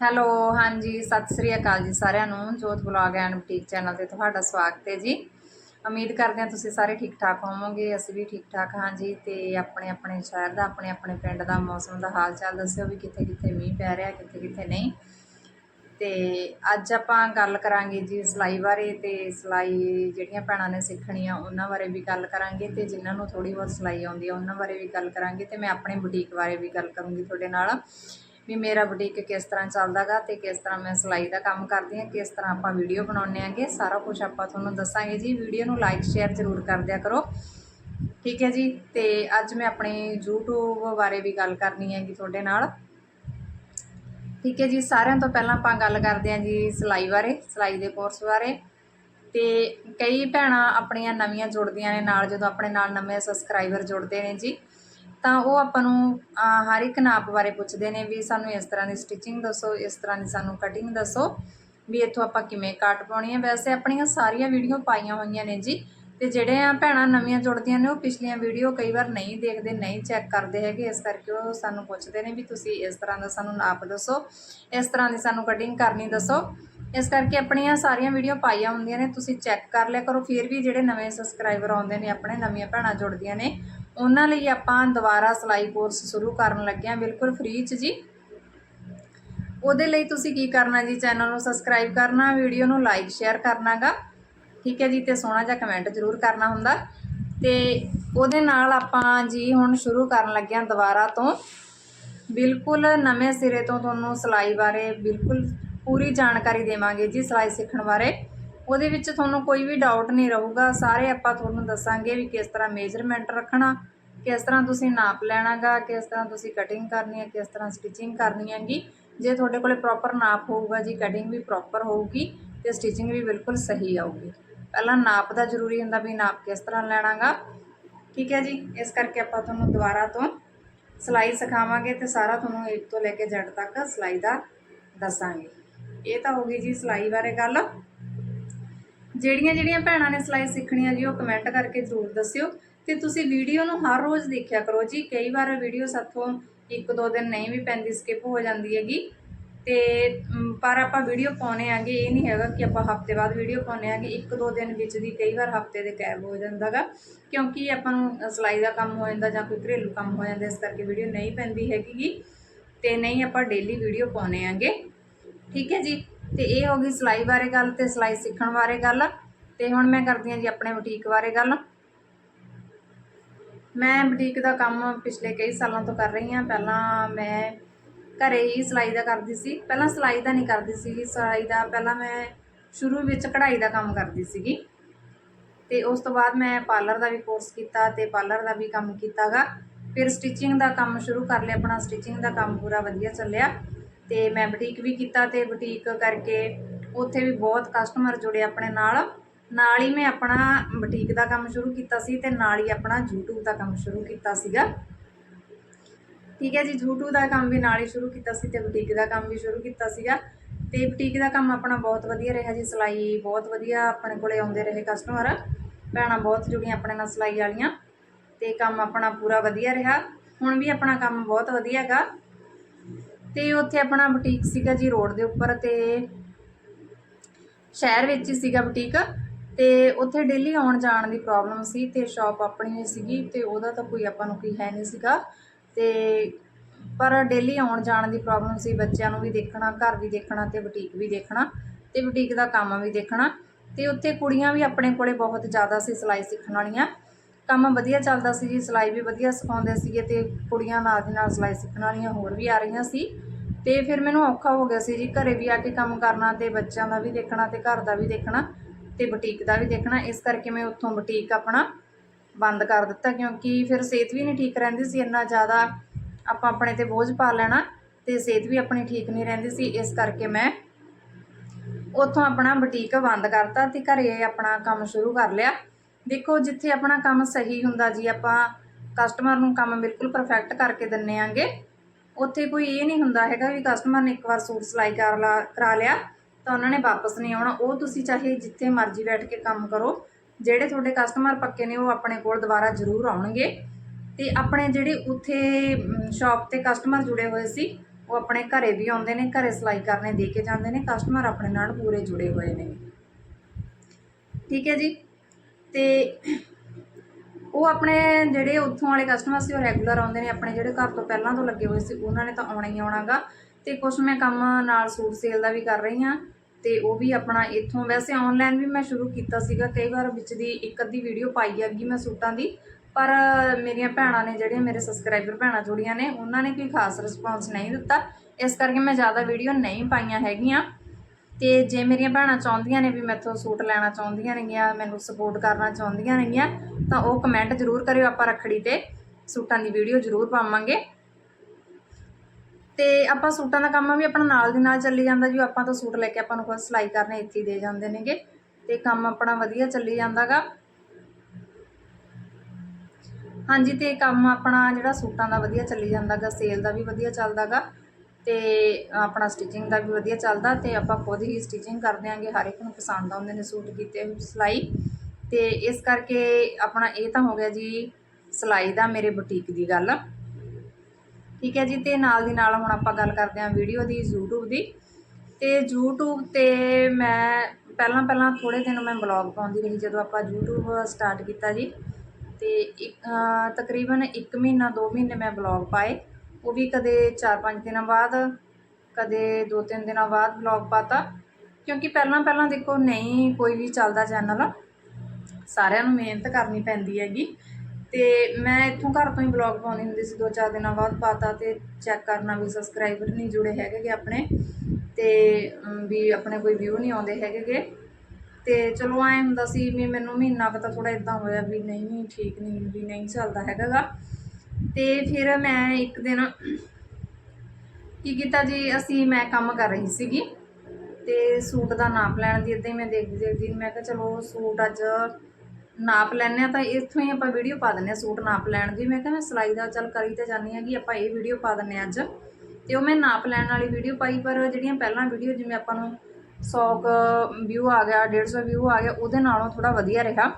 Hello, ਹਾਂਜੀ, ਸਤਿ ਸ੍ਰੀ ਅਕਾਲ ਜੀ ਸਾਰਿਆਂ ਨੂੰ, ਜੋਤ ਬਲੌਗ ਐਂਡ ਬੁਟੀਕ ਚੈਨਲ ਤੇ ਤੁਹਾਡਾ ਸਵਾਗਤ ਹੈ ਜੀ। ਉਮੀਦ ਕਰਦੇ ਹਾਂ ਤੁਸੀਂ ਸਾਰੇ ਠੀਕ ਠਾਕ ਹੋਵੋਗੇ, ਅਸੀਂ ਵੀ ਠੀਕ ਠਾਕ ਹਾਂ ਜੀ, ਤੇ ਆਪਣੇ ਆਪਣੇ ਸ਼ਹਿਰ ਦਾ, ਆਪਣੇ ਆਪਣੇ ਪਿੰਡ ਦਾ, ਮੌਸਮ ਦਾ ਹਾਲ ਚਾਲ ਦੱਸਿਓ ਵੀ ਕਿੱਥੇ ਕਿੱਥੇ ਮੀਂਹ ਪੈ ਰਿਹਾ, ਕਿੱਥੇ ਕਿੱਥੇ ਨਹੀਂ। ਤੇ ਅੱਜ ਆਪਾਂ ਗੱਲ ਕਰਾਂਗੇ ਜੀ ਸਿਲਾਈ ਬਾਰੇ, ਤੇ ਸਿਲਾਈ ਜਿਹੜੀਆਂ ਭੈਣਾਂ ਨੇ ਸਿੱਖਣੀ ਆ ਉਹਨਾਂ ਬਾਰੇ ਵੀ ਗੱਲ ਕਰਾਂਗੇ, ਤੇ ਜਿਨ੍ਹਾਂ ਨੂੰ ਥੋੜੀ ਬਹੁਤ ਸਿਲਾਈ ਆਉਂਦੀ ਆ ਉਹਨਾਂ ਬਾਰੇ ਵੀ ਗੱਲ ਕਰਾਂਗੇ, ਤੇ ਮੈਂ ਆਪਣੇ ਬੁਟੀਕ ਬਾਰੇ ਵੀ ਗੱਲ ਕਰੂੰਗੀ ਤੁਹਾਡੇ ਨਾਲ। ਵੀ ਮੇਰਾ ਬੁਟੀਕ ਕਿਸ ਤਰ੍ਹਾਂ ਚੱਲਦਾਗਾ ਤੇ ਕਿਸ ਤਰ੍ਹਾਂ ਮੈਂ ਸਿਲਾਈ ਦਾ ਕੰਮ ਕਰਦੀ ਹਾਂ, ਕਿਸ ਤਰ੍ਹਾਂ ਆਪਾਂ ਵੀਡੀਓ ਬਣਾਉਂਦੇ ਆਂਗੇ ਸਾਰਾ ਕੁਝ ਆਪਾਂ ਤੁਹਾਨੂੰ ਦੱਸਾਂਗੇ ਜੀ। ਵੀਡੀਓ ਨੂੰ ਲਾਈਕ ਸ਼ੇਅਰ ਜ਼ਰੂਰ ਕਰ ਦਿਆ ਕਰੋ। ਠੀਕ ਹੈ ਜੀ? ਤੇ ਅੱਜ ਮੈਂ ਆਪਣੇ YouTube ਬਾਰੇ ਵੀ ਗੱਲ ਕਰਨੀ ਹੈਗੀ ਤੁਹਾਡੇ ਨਾਲ। ਠੀਕ ਹੈ ਜੀ? ਸਾਰਿਆਂ ਤੋਂ ਪਹਿਲਾਂ ਆਪਾਂ ਗੱਲ ਕਰਦੇ ਹਾਂ ਜੀ ਸਿਲਾਈ ਬਾਰੇ, ਸਿਲਾਈ ਦੇ ਕੋਰਸ ਬਾਰੇ। ਤੇ ਕਈ ਭੈਣਾਂ ਆਪਣੀਆਂ ਨਵੀਆਂ ਜੁੜਦੀਆਂ ਨੇ ਨਾਲ, ਜਦੋਂ ਆਪਣੇ ਨਾਲ ਨਵੇਂ ਸਬਸਕ੍ਰਾਈਬਰ ਜੁੜਦੇ ਨੇ ਜੀ। ਤਾਂ ਉਹ ਆਪਾਂ ਨੂੰ ਹਰ ਇੱਕ ਨਾਪ ਬਾਰੇ ਪੁੱਛਦੇ ਨੇ ਵੀ ਸਾਨੂੰ ਇਸ ਤਰ੍ਹਾਂ ਦੀ ਸਟਿਚਿੰਗ ਦੱਸੋ, ਇਸ ਤਰ੍ਹਾਂ ਦੀ ਸਾਨੂੰ ਕਟਿੰਗ ਦੱਸੋ, ਵੀ ਇੱਥੋਂ ਆਪਾਂ ਕਿਵੇਂ ਕੱਟ ਪਾਉਣੀ ਹੈ। ਵੈਸੇ ਆਪਣੀਆਂ ਸਾਰੀਆਂ ਵੀਡੀਓ ਪਾਈਆਂ ਹੋਈਆਂ ਨੇ ਜੀ, ਤੇ ਜਿਹੜੇ ਆ ਭੈਣਾਂ ਨਵੀਆਂ ਜੁੜਦੀਆਂ ਨੇ, ਉਹ ਪਿਛਲੀਆਂ ਵੀਡੀਓ ਕਈ ਵਾਰ ਨਹੀਂ ਦੇਖਦੇ, ਨਹੀਂ ਚੈੱਕ ਕਰਦੇ ਹੈਗੇ, ਇਸ ਕਰਕੇ ਉਹ ਸਾਨੂੰ ਪੁੱਛਦੇ ਨੇ ਵੀ ਤੁਸੀਂ ਇਸ ਤਰ੍ਹਾਂ ਦਾ ਸਾਨੂੰ ਨਾਪ ਦੱਸੋ, ਇਸ ਤਰ੍ਹਾਂ ਦੀ ਸਾਨੂੰ ਕਟਿੰਗ ਕਰਨੀ ਦੱਸੋ। ਇਸ ਕਰਕੇ ਆਪਣੀਆਂ ਸਾਰੀਆਂ ਵੀਡੀਓ ਪਾਈਆਂ ਹੁੰਦੀਆਂ ਨੇ, ਤੁਸੀਂ ਚੈੱਕ ਕਰ ਲਿਆ ਕਰੋ, ਫਿਰ ਵੀ ਜਿਹੜੇ ਨਵੇਂ ਸਬਸਕ੍ਰਾਈਬਰ ਆਉਂਦੇ ਨੇ, ਆਪਣੇ ਨਵੀਆਂ ਭੈਣਾਂ ਜੁੜਦੀਆਂ ਨੇ ਉਹਨਾਂ ਲਈ ਆਪਾਂ ਦੁਬਾਰਾ ਸਿਲਾਈ ਕੋਰਸ ਸ਼ੁਰੂ ਕਰਨ ਲੱਗੇ ਹਾਂ। ਬਿਲਕੁਲ ਫ੍ਰੀ ਚ ਜੀ। ਉਹਦੇ ਲਈ ਤੁਸੀਂ ਕੀ ਕਰਨਾ ਜੀ? ਚੈਨਲ ਨੂੰ ਸਬਸਕ੍ਰਾਈਬ ਕਰਨਾ ਵੀਡੀਓ ਨੂੰ ਲਾਈਕ ਸ਼ੇਅਰ ਕਰਨਾਗਾ। ਠੀਕ ਹੈ ਜੀ, ਤੇ ਸੋਹਣਾ ਜਿਹਾ ਕਮੈਂਟ ਜ਼ਰੂਰ ਕਰਨਾ ਹੁੰਦਾ। ਤੇ ਉਹਦੇ ਨਾਲ ਆਪਾਂ ਜੀ ਹੁਣ ਸ਼ੁਰੂ ਕਰਨ ਲੱਗੇ ਹਾਂ ਦੁਬਾਰਾ ਤੋਂ। ਬਿਲਕੁਲ ਨਵੇਂ ਸਿਰੇ ਤੋਂ ਤੁਹਾਨੂੰ ਸਿਲਾਈ ਬਾਰੇ ਬਿਲਕੁਲ ਪੂਰੀ ਜਾਣਕਾਰੀ ਦੇਵਾਂਗੇ ਜੀ, ਸਿਲਾਈ ਸਿੱਖਣ ਬਾਰੇ। ਉਹਦੇ ਵਿੱਚ ਤੁਹਾਨੂੰ ਕੋਈ ਵੀ ਡਾਊਟ ਨਹੀਂ ਰਹੂਗਾ। ਸਾਰੇ ਆਪਾਂ ਤੁਹਾਨੂੰ ਦੱਸਾਂਗੇ ਵੀ ਕਿਸ ਤਰ੍ਹਾਂ ਮੇਜਰਮੈਂਟ ਰੱਖਣਾ, ਕਿਸ ਤਰ੍ਹਾਂ ਤੁਸੀਂ ਨਾਪ ਲੈਣਾਗਾ, ਕਿਸ ਤਰ੍ਹਾਂ ਤੁਸੀਂ ਕਟਿੰਗ ਕਰਨੀ ਹੈ, ਕਿਸ ਤਰ੍ਹਾਂ ਸਟਿਚਿੰਗ ਕਰਨੀ ਹੈਗੀ। ਜੇ ਤੁਹਾਡੇ ਕੋਲੇ ਪ੍ਰੋਪਰ ਨਾਪ ਹੋਊਗਾ ਜੀ ਕਟਿੰਗ ਵੀ ਪ੍ਰੋਪਰ ਹੋਊਗੀ ਤੇ ਸਟਿਚਿੰਗ ਵੀ ਬਿਲਕੁਲ ਸਹੀ ਆਊਗੀ। ਪਹਿਲਾਂ ਨਾਪ ਦਾ ਜ਼ਰੂਰੀ ਹੁੰਦਾ ਵੀ ਨਾਪ ਕਿਸ ਤਰ੍ਹਾਂ ਲੈਣਾਗਾ। ਠੀਕ ਹੈ ਜੀ, ਇਸ ਕਰਕੇ ਆਪਾਂ ਤੁਹਾਨੂੰ ਦੁਬਾਰਾ ਤੋਂ ਸਿਲਾਈ ਸਿਖਾਵਾਂਗੇ ਤੇ ਸਾਰਾ ਤੁਹਾਨੂੰ A ਤੋਂ ਲੈ ਕੇ Z ਤੱਕ ਸਿਲਾਈ ਦਾ ਦੱਸਾਂਗੇ। ਇਹ ਤਾਂ ਹੋ ਗਈ ਜੀ ਸਿਲਾਈ ਬਾਰੇ ਗੱਲ। ਜਿਹੜੀਆਂ ਜਿਹੜੀਆਂ ਭੈਣਾਂ ਨੇ ਸਿਲਾਈ ਸਿੱਖਣੀ ਆ ਜੀ, ਉਹ ਕਮੈਂਟ ਕਰਕੇ ਜ਼ਰੂਰ ਦੱਸਿਓ। ਤੇ ਤੁਸੀਂ ਵੀਡੀਓ ਨੂੰ ਹਰ ਰੋਜ਼ ਦੇਖਿਆ ਕਰੋ ਜੀ। ਕਈ ਵਾਰ ਵੀਡੀਓ ਸਾਥੋਂ ਇੱਕ ਦੋ ਦਿਨ ਨਹੀਂ ਵੀ ਪੈਂਦੀ ਸਕਿਪ ਹੋ ਜਾਂਦੀ ਹੈਗੀ। ਤੇ ਪਰ ਆਪਾਂ ਵੀਡੀਓ ਪਾਉਣੇ ਆਗੇ, ਇਹ ਨਹੀਂ ਹੈਗਾ ਕਿ ਆਪਾਂ ਹਫ਼ਤੇ ਬਾਅਦ ਵੀਡੀਓ ਪਾਉਣੇ ਆਗੇ। ਇੱਕ ਦੋ ਦਿਨ ਵਿੱਚ ਦੀ ਕਈ ਵਾਰ ਹਫ਼ਤੇ ਦੇ ਕੈਬ ਹੋ ਜਾਂਦਾਗਾ ਕਿਉਂਕਿ ਆਪਾਂ ਨੂੰ ਸਿਲਾਈ ਦਾ ਕੰਮ ਹੋ ਜਾਂਦਾ ਜਾਂ ਕੋਈ ਘਰੇਲੂ ਕੰਮ ਹੋ ਜਾਂਦਾ, ਇਸ ਕਰਕੇ ਵੀਡੀਓ ਨਹੀਂ ਪੈਂਦੀ ਹੈਗੀ ਤੇ ਨਹੀਂ ਆਪਾਂ ਡੇਲੀ ਵੀਡੀਓ ਪਾਉਣੇ ਆਗੇ। ਠੀਕ ਹੈ ਜੀ। ਤੇ ਇਹ ਹੋ ਗਈ ਸਿਲਾਈ ਬਾਰੇ ਗੱਲ ਤੇ ਸਿਲਾਈ ਸਿੱਖਣ ਬਾਰੇ ਗੱਲ। ਤੇ ਹੁਣ ਮੈਂ ਕਰਦੀ ਹਾਂ ਜੀ ਆਪਣੇ ਬੁਟੀਕ ਬਾਰੇ ਗੱਲ। ਮੈਂ ਬੁਟੀਕ ਦਾ ਕੰਮ ਪਿਛਲੇ ਕਈ ਸਾਲਾਂ ਤੋਂ ਕਰ ਰਹੀ ਹਾਂ। ਪਹਿਲਾਂ ਮੈਂ ਘਰੇ ਹੀ ਸਿਲਾਈ ਦਾ ਕਰਦੀ ਸੀ। ਪਹਿਲਾਂ ਸਿਲਾਈ ਦਾ ਨਹੀਂ ਕਰਦੀ ਸੀਗੀ ਸਿਲਾਈ ਦਾ ਪਹਿਲਾਂ ਮੈਂ ਸ਼ੁਰੂ ਵਿੱਚ ਕਢਾਈ ਦਾ ਕੰਮ ਕਰਦੀ ਸੀਗੀ। ਤੇ ਉਸ ਤੋਂ ਬਾਅਦ ਮੈਂ ਪਾਰਲਰ ਦਾ ਵੀ ਕੋਰਸ ਕੀਤਾ ਤੇ ਪਾਰਲਰ ਦਾ ਵੀ ਕੰਮ ਕੀਤਾਗਾ। ਫਿਰ ਸਟਿਚਿੰਗ ਦਾ ਕੰਮ ਸ਼ੁਰੂ ਕਰ ਲਿਆ। ਆਪਣਾ ਸਟਿਚਿੰਗ ਦਾ ਕੰਮ ਪੂਰਾ ਵਧੀਆ ਚੱਲਿਆ। ਅਤੇ ਮੈਂ ਬੁਟੀਕ ਵੀ ਕੀਤਾ ਅਤੇ ਬੁਟੀਕ ਕਰਕੇ ਉੱਥੇ ਵੀ ਬਹੁਤ ਕਸਟਮਰ ਜੁੜੇ ਆਪਣੇ ਨਾਲ। ਨਾਲ ਹੀ ਮੈਂ ਆਪਣਾ ਬੁਟੀਕ ਦਾ ਕੰਮ ਸ਼ੁਰੂ ਕੀਤਾ ਸੀ ਅਤੇ ਨਾਲ ਹੀ ਆਪਣਾ YouTube ਦਾ ਕੰਮ ਸ਼ੁਰੂ ਕੀਤਾ ਸੀਗਾ। ਠੀਕ ਹੈ ਜੀ, YouTube ਦਾ ਕੰਮ ਵੀ ਨਾਲ ਹੀ ਸ਼ੁਰੂ ਕੀਤਾ ਸੀ ਤੇ ਬੁਟੀਕ ਦਾ ਕੰਮ ਵੀ ਸ਼ੁਰੂ ਕੀਤਾ ਸੀਗਾ। ਤੇ ਬੁਟੀਕ ਦਾ ਕੰਮ ਆਪਣਾ ਬਹੁਤ ਵਧੀਆ ਰਿਹਾ ਜੀ, ਸਿਲਾਈ ਬਹੁਤ ਵਧੀਆ ਆਪਣੇ ਕੋਲੇ ਆਉਂਦੇ ਰਹੇ ਕਸਟਮਰ ਭੈਣਾਂ ਬਹੁਤ ਜੁੜੀਆਂ ਆਪਣੇ ਨਾਲ ਸਿਲਾਈ ਵਾਲੀਆਂ ਤੇ ਕੰਮ ਆਪਣਾ ਪੂਰਾ ਵਧੀਆ ਰਿਹਾ। ਹੁਣ ਵੀ ਆਪਣਾ ਕੰਮ ਬਹੁਤ ਵਧੀਆ ਹੈਗਾ। ਤੇ ਉੱਥੇ ਆਪਣਾ ਬੁਟੀਕ ਸੀਗਾ ਜੀ ਰੋਡ ਦੇ ਉੱਪਰ ਤੇ ਸ਼ਹਿਰ ਵਿੱਚ ਹੀ ਸੀਗਾ ਬੁਟੀਕ ਤੇ ਉੱਥੇ ਡੇਲੀ ਆਉਣ ਜਾਣ ਦੀ ਪ੍ਰੋਬਲਮ ਸੀ ਤੇ ਸ਼ਾਪ ਆਪਣੀ ਸੀਗੀ ਤੇ ਉਹਦਾ ਤਾਂ ਕੋਈ ਆਪਾਂ ਨੂੰ ਕੋਈ ਹੈ ਨਹੀਂ ਸੀਗਾ ਤੇ ਪਰ ਡੇਲੀ ਆਉਣ ਜਾਣ ਦੀ ਪ੍ਰੋਬਲਮ ਸੀ, ਬੱਚਿਆਂ ਨੂੰ ਵੀ ਦੇਖਣਾ, ਘਰ ਵੀ ਦੇਖਣਾ ਤੇ ਬੁਟੀਕ ਵੀ ਦੇਖਣਾ ਤੇ ਬੁਟੀਕ ਦਾ ਕੰਮ ਵੀ ਦੇਖਣਾ ਤੇ ਉੱਥੇ ਕੁੜੀਆਂ ਵੀ ਆਪਣੇ ਕੋਲੇ ਬਹੁਤ ਜ਼ਿਆਦਾ ਸੀ ਸਿਲਾਈ ਸਿੱਖਣ ਵਾਲੀਆਂ ਕੰਮ ਵਧੀਆ ਚੱਲਦਾ ਸੀ ਜੀ, ਸਿਲਾਈ ਵੀ ਵਧੀਆ ਸਿਖਾਉਂਦੇ ਸੀਗੇ ਤੇ ਕੁੜੀਆਂ ਨਾਲ ਦੀ ਨਾਲ ਸਿਲਾਈ ਸਿੱਖਣ ਵਾਲੀਆਂ ਹੋਰ ਵੀ ਆ ਰਹੀਆਂ ਸੀ। ਤੇ ਫਿਰ ਮੈਨੂੰ ਔਖਾ ਹੋ ਗਿਆ ਸੀ ਜੀ, ਘਰੇ ਵੀ ਆ ਕੇ ਕੰਮ ਕਰਨਾ ਤੇ ਬੱਚਿਆਂ ਦਾ ਵੀ ਦੇਖਣਾ ਤੇ ਘਰ ਦਾ ਵੀ ਦੇਖਣਾ ਤੇ ਬੁਟੀਕ ਦਾ ਵੀ ਦੇਖਣਾ। ਇਸ ਕਰਕੇ ਮੈਂ ਉੱਥੋਂ ਬੁਟੀਕ ਆਪਣਾ ਬੰਦ ਕਰ ਦਿੱਤਾ ਕਿਉਂਕਿ ਫਿਰ ਸਿਹਤ ਵੀ ਨਹੀਂ ਠੀਕ ਰਹਿੰਦੀ ਸੀ, ਇੰਨਾ ਜ਼ਿਆਦਾ ਆਪਾਂ ਆਪਣੇ ਤੇ ਬੋਝ ਪਾ ਲੈਣਾ ਤੇ ਸਿਹਤ ਵੀ ਆਪਣੀ ਠੀਕ ਨਹੀਂ ਰਹਿੰਦੀ ਸੀ। ਇਸ ਕਰਕੇ ਮੈਂ ਉੱਥੋਂ ਆਪਣਾ ਬੁਟੀਕ ਬੰਦ ਕਰਤਾ ਤੇ ਘਰੇ ਆਪਣਾ ਕੰਮ ਸ਼ੁਰੂ ਕਰ ਲਿਆ। ਦੇਖੋ, ਜਿੱਥੇ ਆਪਣਾ ਕੰਮ ਸਹੀ ਹੁੰਦਾ ਜੀ, ਆਪਾਂ ਕਸਟਮਰ ਨੂੰ ਕੰਮ ਬਿਲਕੁਲ ਪਰਫੈਕਟ ਕਰਕੇ ਦਿੰਨੇ ਆਂਗੇ। ਉੱਥੇ ਕੋਈ ਇਹ ਨਹੀਂ ਹੁੰਦਾ ਹੈਗਾ ਵੀ ਕਸਟਮਰ ਨੇ ਇੱਕ ਵਾਰ ਸੂਟ ਸਿਲਾਈ ਕਰ ਲਾ, ਕਰਾ ਲਿਆ, ਤਾਂ ਉਹਨਾਂ ਨੇ ਵਾਪਸ ਨਹੀਂ ਆਉਣਾ। ਉਹ ਤੁਸੀਂ ਚਾਹੇ ਜਿੱਥੇ ਮਰਜ਼ੀ ਬੈਠ ਕੇ ਕੰਮ ਕਰੋ, ਜਿਹੜੇ ਤੁਹਾਡੇ ਕਸਟਮਰ ਪੱਕੇ ਨੇ, ਉਹ ਆਪਣੇ ਕੋਲ ਦੁਬਾਰਾ ਜ਼ਰੂਰ ਆਉਣਗੇ। ਤੇ ਆਪਣੇ ਜਿਹੜੇ ਉੱਥੇ ਸ਼ਾਪ ਤੇ ਕਸਟਮਰ ਜੁੜੇ ਹੋਏ ਸੀ, ਉਹ ਆਪਣੇ ਘਰੇ ਵੀ ਆਉਂਦੇ ਨੇ, ਘਰੇ ਸਿਲਾਈ ਕਰਨੇ ਦੇ ਕੇ ਜਾਂਦੇ ਨੇ ਕਸਟਮਰ ਆਪਣੇ ਨਾਲ ਪੂਰੇ ਜੁੜੇ ਹੋਏ ਨੇ। ਠੀਕ ਹੈ ਜੀ? ਅਤੇ ਉਹ ਆਪਣੇ ਜਿਹੜੇ ਉੱਥੋਂ ਵਾਲੇ ਕਸਟਮਰ ਸੀ, ਉਹ ਰੈਗੂਲਰ ਆਉਂਦੇ ਨੇ, ਆਪਣੇ ਜਿਹੜੇ ਘਰ ਤੋਂ ਪਹਿਲਾਂ ਤੋਂ ਲੱਗੇ ਹੋਏ ਸੀ, ਉਹਨਾਂ ਨੇ ਤਾਂ ਆਉਣਾ ਹੀ ਆਉਣਾਗਾ ਅਤੇ ਕੁਛ ਮੈਂ ਕੰਮ ਨਾਲ ਸੂਟ ਸੇਲ ਦਾ ਵੀ ਕਰ ਰਹੀ ਹਾਂ ਅਤੇ ਉਹ ਵੀ ਆਪਣਾ ਇੱਥੋਂ। ਵੈਸੇ ਆਨਲਾਈਨ ਵੀ ਮੈਂ ਸ਼ੁਰੂ ਕੀਤਾ ਸੀਗਾ, ਕਈ ਵਾਰ ਵਿੱਚ ਦੀ ਇੱਕ ਅੱਧੀ ਵੀਡੀਓ ਪਾਈ ਹੈਗੀ ਮੈਂ ਸੂਟਾਂ ਦੀ, ਪਰ ਮੇਰੀਆਂ ਭੈਣਾਂ ਨੇ ਜਿਹੜੀਆਂ ਮੇਰੇ ਸਬਸਕ੍ਰਾਈਬਰ ਭੈਣਾਂ ਜੁੜੀਆਂ ਨੇ, ਉਹਨਾਂ ਨੇ ਕੋਈ ਖਾਸ ਰਿਸਪਾਂਸ ਨਹੀਂ ਦਿੱਤਾ। ਇਸ ਕਰਕੇ ਮੈਂ ਜ਼ਿਆਦਾ ਵੀਡੀਓ ਨਹੀਂ ਪਾਈਆਂ ਹੈਗੀਆਂ। ਅਤੇ ਜੇ ਮੇਰੀਆਂ ਭੈਣਾਂ ਚਾਹੁੰਦੀਆਂ ਨੇ ਵੀ ਮੈਥੋਂ ਸੂਟ ਲੈਣਾ ਚਾਹੁੰਦੀਆਂ ਨੇਗੀਆਂ, ਮੈਨੂੰ ਸਪੋਰਟ ਕਰਨਾ ਚਾਹੁੰਦੀਆਂ ਨੇਗੀਆਂ, ਤਾਂ ਉਹ ਕਮੈਂਟ ਜ਼ਰੂਰ ਕਰਿਓ, ਆਪਾਂ ਰੱਖੜੀ ਤੇ ਸੂਟਾਂ ਦੀ ਵੀਡੀਓ ਜ਼ਰੂਰ ਪਾਵਾਂਗੇ। ਤੇ ਆਪਾਂ ਸੂਟਾਂ ਦਾ ਕੰਮ ਵੀ ਆਪਣਾ ਨਾਲ ਦੀ ਨਾਲ ਚੱਲੀ ਜਾਂਦਾ ਜੀ, ਆਪਾਂ ਤੋਂ ਸੂਟ ਲੈ ਕੇ ਆਪਾਂ ਨੂੰ ਖੁਦ ਸਿਲਾਈ ਕਰਨੇ ਇੱਥੇ ਹੀ ਦੇ ਜਾਂਦੇ ਨੇਗੇ, ਤੇ ਕੰਮ ਆਪਣਾ ਵਧੀਆ ਚੱਲੀ ਜਾਂਦਾਗਾ। ਹਾਂਜੀ, ਤੇ ਕੰਮ ਆਪਣਾ ਜਿਹੜਾ ਸੂਟਾਂ ਦਾ ਵਧੀਆ ਚੱਲੀ ਜਾਂਦਾਗਾ ਸੇਲ ਦਾ ਵੀ ਵਧੀਆ ਚੱਲਦਾਗਾ। ਅਤੇ ਆਪਣਾ ਸਟਿਚਿੰਗ ਦਾ ਵੀ ਵਧੀਆ ਚੱਲਦਾ ਅਤੇ ਆਪਾਂ ਖੁਦ ਹੀ ਸਟਿਚਿੰਗ ਕਰਦੇ ਆਂਗੇ ਹਰ ਇੱਕ ਨੂੰ ਪਸੰਦ ਆਉਂਦੇ ਨੇ ਸੂਟ ਕੀਤੇ ਸਿਲਾਈ। ਅਤੇ ਇਸ ਕਰਕੇ ਆਪਣਾ ਇਹ ਤਾਂ ਹੋ ਗਿਆ ਜੀ ਸਿਲਾਈ ਦਾ ਮੇਰੇ ਬੁਟੀਕ ਦੀ ਗੱਲ। ਠੀਕ ਹੈ ਜੀ, ਤੇ ਨਾਲ ਦੀ ਨਾਲ ਹੁਣ ਆਪਾਂ ਗੱਲ ਕਰਦੇ ਹਾਂ ਵੀਡੀਓ ਦੀ, YouTube ਦੀ। ਤੇ YouTube ਤੇ ਮੈਂ ਪਹਿਲਾਂ ਪਹਿਲਾਂ ਥੋੜੇ ਦਿਨ ਮੈਂ ਬਲੌਗ ਪਾਉਂਦੀ ਰਹੀ ਜਦੋਂ ਆਪਾਂ YouTube ਸਟਾਰਟ ਕੀਤਾ ਜੀ। ਤੇ ਇੱਕ ਤਕਰੀਬਨ 1 ਮਹੀਨਾ 2 ਮਹੀਨੇ ਮੈਂ ਬਲੌਗ ਪਾਏ। ਉਹ ਵੀ ਕਦੇ 4-5 ਦਿਨਾਂ ਬਾਅਦ, ਕਦੇ 2-3 ਦਿਨਾਂ ਬਾਅਦ ਬਲੌਗ ਪਾਤਾ। ਕਿਉਂਕਿ ਪਹਿਲਾਂ ਪਹਿਲਾਂ ਦੇਖੋ, ਨਹੀਂ ਕੋਈ ਵੀ ਚੱਲਦਾ ਚੈਨਲ ਸਾਰਿਆਂ ਨੂੰ ਮਿਹਨਤ ਕਰਨੀ ਪੈਂਦੀ ਹੈਗੀ। ਤੇ ਮੈਂ ਇੱਥੋਂ ਘਰ ਤੋਂ ਹੀ ਬਲੌਗ ਪਾਉਂਦੀ ਹੁੰਦੀ ਸੀ, ਦੋ ਚਾਰ ਦਿਨਾਂ ਬਾਅਦ ਪਾਤਾ ਤੇ ਚੈੱਕ ਕਰਨਾ ਵੀ ਸਬਸਕ੍ਰਾਈਬਰ ਨਹੀਂ ਜੁੜੇ ਹੈਗੇਗੇ ਆਪਣੇ। ਤੇ ਵੀ ਆਪਣੇ ਕੋਈ ਵਿਊ ਨਹੀਂ ਆਉਂਦੇ ਹੈਗੇਗੇ ਤੇ ਚਲੋ ਐਂ ਹੁੰਦਾ ਸੀ ਵੀ ਮੈਨੂੰ ਮਹੀਨਾ ਕੁ ਤਾਂ ਥੋੜਾ ਇਦਾਂ ਹੋਇਆ ਵੀ ਨਹੀਂ, ਠੀਕ ਨਹੀਂ, ਵੀ ਨਹੀਂ ਚੱਲਦਾ ਹੈਗਾਗਾ ਤੇ ਫਿਰ ਮੈਂ ਇੱਕ ਦਿਨ ਕੀ ਕੀਤਾ ਜੀ, ਅਸੀਂ ਮੈਂ ਕੰਮ ਕਰ ਰਹੀ ਸੀਗੀ ਤੇ ਸੂਟ ਦਾ ਨਾਪ ਲੈਣ ਦੀ ਇਦਾਂ ਹੀ ਮੈਂ ਦੇਖਦੀ ਦੇਖਦੀ ਮੈਂ ਕਿਹਾ ਚਲੋ ਸੂਟ ਅੱਜ ਨਾਪ ਲੈਣੇ ਆ ਤਾਂ ਇੱਥੋਂ ਹੀ ਆਪਾਂ ਵੀਡੀਓ ਪਾ ਦਿੰਨੇ ਆ ਸੂਟ ਨਾਪ ਲੈਣ ਦੀ। ਮੈਂ ਕਿਹਾ ਮੈਂ ਸਿਲਾਈ ਦਾ ਚੱਲ ਕਰੀ ਤੇ ਜਾਨੀ ਹੈਗੀ, ਆਪਾਂ ਇਹ ਵੀਡੀਓ ਪਾ ਦਿੰਨੇ ਆ ਅੱਜ। ਤੇ ਉਹ ਮੈਂ ਨਾਪ ਲੈਣ ਵਾਲੀ ਵੀਡੀਓ ਪਾਈ, ਪਰ ਜਿਹੜੀਆਂ ਪਹਿਲਾਂ ਵੀਡੀਓ ਜਿਵੇਂ ਆਪਾਂ ਨੂੰ 100 ਵਿਊ ਆ ਗਿਆ 150 ਵਿਊ ਆ ਗਿਆ, ਉਹਦੇ ਨਾਲੋਂ ਥੋੜਾ ਵਧੀਆ ਰਿਹਾ।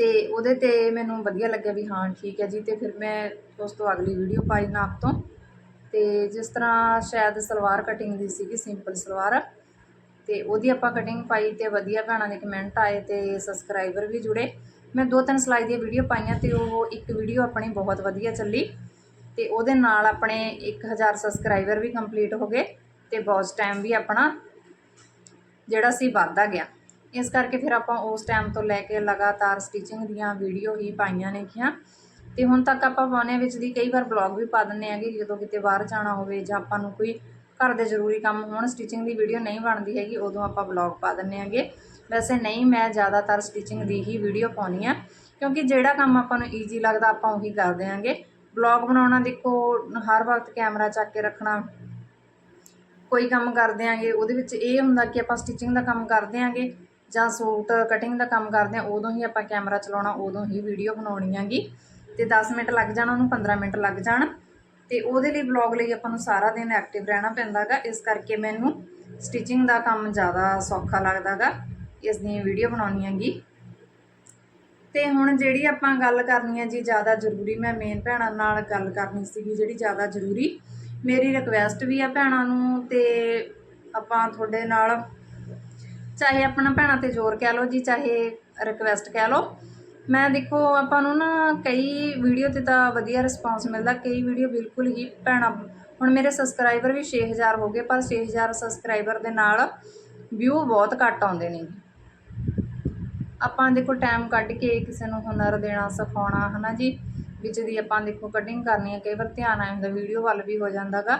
ਅਤੇ ਉਹਦੇ ਤੇ ਮੈਨੂੰ ਵਧੀਆ ਲੱਗਿਆ ਵੀ ਹਾਂ, ਠੀਕ ਹੈ ਜੀ ਅਤੇ ਫਿਰ ਮੈਂ ਉਸ ਤੋਂ ਅਗਲੀ ਵੀਡੀਓ ਪਾਈ ਨਾਪ ਤੋਂ। ਅਤੇ ਜਿਸ ਤਰ੍ਹਾਂ ਸ਼ਾਇਦ ਸਲਵਾਰ ਕਟਿੰਗ ਦੀ ਸੀਗੀ ਸਿੰਪਲ ਸਲਵਾਰ। ਤੇ ਉਹਦੀ ਆਪਾਂ ਕਟਿੰਗ ਪਾਈ ਤੇ ਵਧੀਆ ਭੈਣਾਂ ਦੇ ਕਮੈਂਟ ਆਏ ਤੇ ਸਬਸਕ੍ਰਾਈਬਰ ਵੀ ਜੁੜੇ। ਮੈਂ ਦੋ ਤਿੰਨ ਸਲਾਈ ਦੀਆਂ ਵੀਡੀਓ ਪਾਈਆਂ ਤੇ ਉਹ ਇੱਕ ਵੀਡੀਓ ਆਪਣੀ ਬਹੁਤ ਵਧੀਆ ਚੱਲੀ। ਤੇ ਉਹਦੇ ਨਾਲ ਆਪਣੇ 1000 ਸਬਸਕ੍ਰਾਈਬਰ ਵੀ ਕੰਪਲੀਟ ਹੋ ਗਏ ਤੇ ਵਾਚ ਟਾਈਮ ਵੀ ਆਪਣਾ ਜਿਹੜਾ ਸੀ ਵੱਧਦਾ ਗਿਆ। ਇਸ ਕਰਕੇ ਫਿਰ ਆਪਾਂ ਉਸ ਟਾਈਮ ਤੋਂ ਲੈ ਕੇ ਲਗਾਤਾਰ ਸਟਿਚਿੰਗ ਦੀਆਂ ਵੀਡੀਓ ਹੀ ਪਾਈਆਂ ਨੇਗੀਆਂ। ਤੇ ਹੁਣ ਤੱਕ ਆਪਾਂ ਪਾਉਣੇ ਵਿੱਚ ਦੀ ਕਈ ਵਾਰ ਬਲੌਗ ਵੀ ਪਾ ਦਿੰਨੇ ਆਗੇ ਜਦੋਂ ਕਿਤੇ ਬਾਹਰ ਜਾਣਾ ਹੋਵੇ ਜਾਂ ਆਪਾਂ ਨੂੰ ਕੋਈ ਘਰ ਦੇ ਜ਼ਰੂਰੀ ਕੰਮ ਹੋਣ ਸਟਿਚਿੰਗ ਦੀ ਵੀਡੀਓ ਨਹੀਂ ਬਣਦੀ ਹੈਗੀ, ਉਦੋਂ ਆਪਾਂ ਬਲੌਗ ਪਾ ਦਿੰਨੇ ਆਗੇ ਵੈਸੇ ਨਹੀਂ, ਮੈਂ ਜ਼ਿਆਦਾਤਰ ਸਟਿਚਿੰਗ ਦੀ ਹੀ ਵੀਡੀਓ ਪਾਉਣੀ ਆ ਕਿਉਂਕਿ ਜਿਹੜਾ ਕੰਮ ਆਪਾਂ ਨੂੰ ਈਜ਼ੀ ਲੱਗਦਾ ਆਪਾਂ ਉਹੀ ਕਰਦੇ ਆਂਗੇ ਬਲੌਗ ਬਣਾਉਣਾ ਦੇਖੋ, ਹਰ ਵਕਤ ਕੈਮਰਾ ਚੱਕ ਕੇ ਰੱਖਣਾ, ਕੋਈ ਕੰਮ ਕਰਦੇ ਆਂਗੇ ਉਹਦੇ ਵਿੱਚ ਇਹ ਹੁੰਦਾ ਕਿ ਆਪਾਂ ਸਟਿਚਿੰਗ ਦਾ ਕੰਮ ਕਰਦੇ ਆਂਗੇ ਜਾਂ ਸੂਟ ਕਟਿੰਗ ਦਾ ਕੰਮ ਕਰਦੇ ਆ, ਉਦੋਂ ਹੀ ਆਪਾਂ ਕੈਮਰਾ ਚਲਾਉਣਾ, ਉਦੋਂ ਹੀ ਵੀਡੀਓ ਬਣਾਉਣੀ ਆਂਗੀ ਤੇ 10 ਮਿੰਟ ਲੱਗ ਜਾਣ, ਉਹਨੂੰ 15 ਮਿੰਟ ਲੱਗ ਜਾਣ। ਤੇ ਉਹਦੇ ਲਈ ਬਲੌਗ ਲਈ ਆਪਾਂ ਨੂੰ ਸਾਰਾ ਦਿਨ ਐਕਟਿਵ ਰਹਿਣਾ ਪੈਂਦਾਗਾ ਇਸ ਕਰਕੇ ਮੈਨੂੰ ਸਟਿਚਿੰਗ ਦਾ ਕੰਮ ਜ਼ਿਆਦਾ ਸੌਖਾ ਲੱਗਦਾਗਾ ਇਸ ਦੀ ਵੀਡੀਓ ਬਣਾਉਣੀ ਹੈਗੀ। ਤੇ ਹੁਣ ਜਿਹੜੀ ਆਪਾਂ ਗੱਲ ਕਰਨੀ ਹੈ ਜੀ ਜ਼ਿਆਦਾ ਜ਼ਰੂਰੀ, ਮੈਂ ਮੇਨ ਭੈਣਾਂ ਨਾਲ ਗੱਲ ਕਰਨੀ ਸੀਗੀ ਜਿਹੜੀ ਜ਼ਿਆਦਾ ਜ਼ਰੂਰੀ। ਮੇਰੀ ਰਿਕਵੈਸਟ ਵੀ ਆ ਭੈਣਾਂ ਨੂੰ ਤੇ ਆਪਾਂ ਤੁਹਾਡੇ ਨਾਲ ਚਾਹੇ ਆਪਣਾ ਭੈਣਾਂ ਤੇ ਜ਼ੋਰ ਕਹਿ ਲਓ ਜੀ, ਚਾਹੇ ਰਿਕਵੈਸਟ ਕਹਿ ਲਓ। ਮੈਂ ਦੇਖੋ, ਆਪਾਂ ਨੂੰ ਨਾ ਕਈ ਵੀਡੀਓ ਤੇ ਤਾਂ ਵਧੀਆ ਰਿਸਪਾਂਸ ਮਿਲਦਾ, ਕਈ ਵੀਡੀਓ ਬਿਲਕੁਲ ਹੀ ਭੈਣਾਂ, ਹੁਣ ਮੇਰੇ ਸਬਸਕ੍ਰਾਈਬਰ ਵੀ 6000 ਹੋ ਗਏ, ਪਰ 6000 ਸਬਸਕ੍ਰਾਈਬਰ ਦੇ ਨਾਲ ਵਿਊ ਬਹੁਤ ਘੱਟ ਆਉਂਦੇ ਨੇ ਆਪਾਂ ਦੇਖੋ ਟਾਈਮ ਕੱਢ ਕੇ ਕਿਸੇ ਨੂੰ ਹੁਨਰ ਦੇਣਾ, ਸਿਖਾਉਣਾ, ਹਨਾ ਜੀ? ਵਿੱਚ ਦੀ ਆਪਾਂ ਦੇਖੋ ਕਟਿੰਗ ਕਰਨੀ ਹੈ, ਕਈ ਵਾਰ ਧਿਆਨ ਆ ਜਾਂਦਾ ਵੀਡੀਓ ਵੱਲ ਵੀ ਹੋ ਜਾਂਦਾਗਾ।